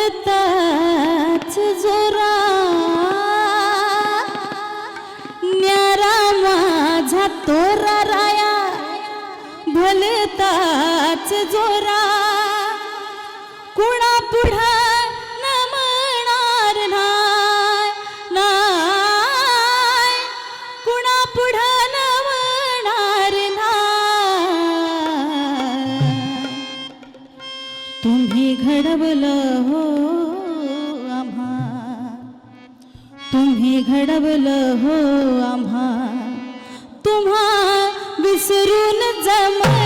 भलताच जोरा. न्यारा माझा तोरा राया भलताच जोरा. तुम्ही घडवलं हो आम्हा. तुम्हा विसरून जमा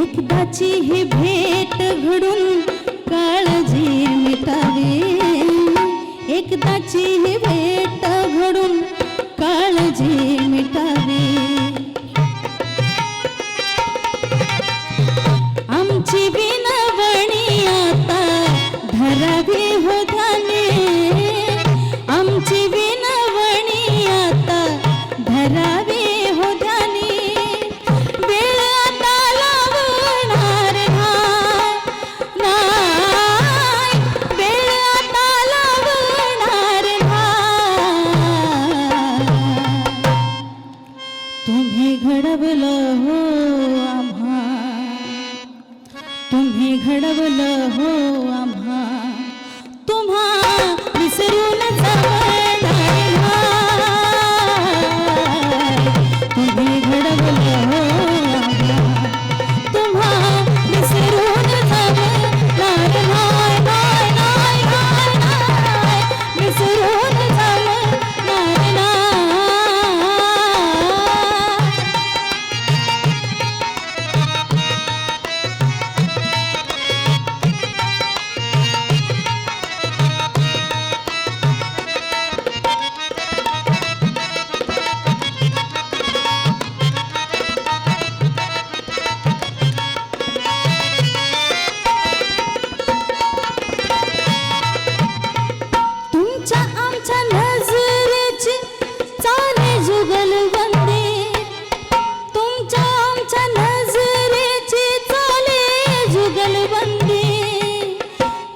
एकदाची ही भेट घडून काळजी मिटावी. एकदाची ही भेट घडून तुझ्या नजरेची चाले जुगल बंदे तुमच्या आमच्या नजरेची चाले जुगल बंदे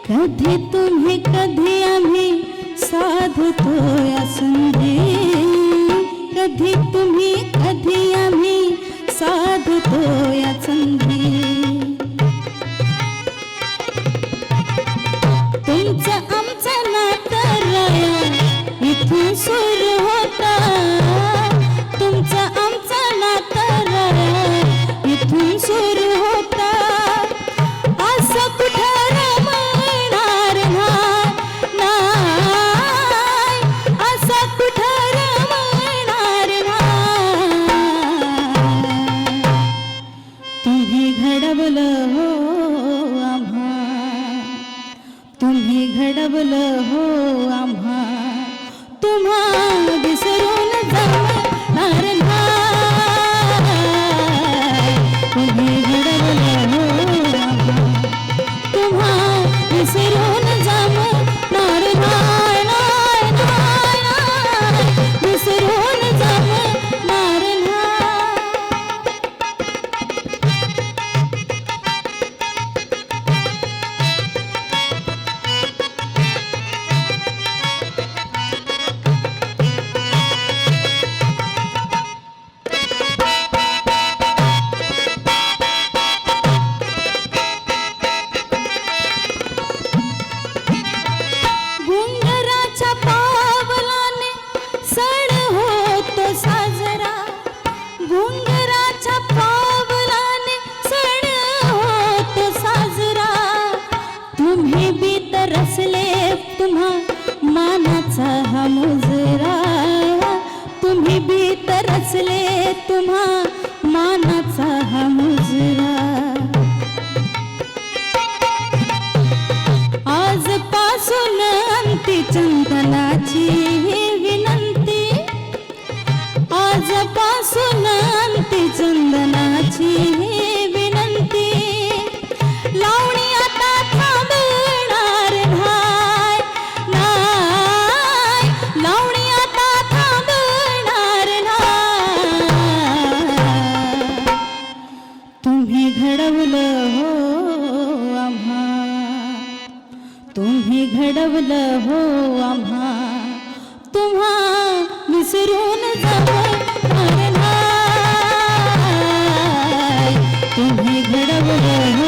कधी तुम्ही कधी आम्ही साधतो या संधी कधी तुम्ही कधी आम्ही साध तुम्ही घडवलं हो आम्हा. तुम्हा तुम्हा मानाचा हा मुजरा तुम्ही भीतर असले तुम्हा मानाचा हा हो आम्हा तुम्ही घडवलं हो आम्हा. तुम्हा विसरून तुम्ही घडवलं हो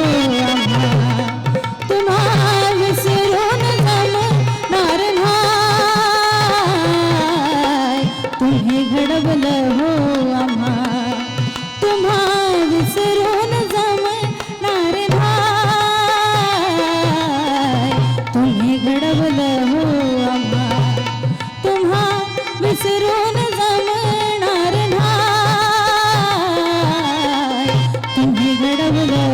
ಸಿಂಹಿಗಳವರ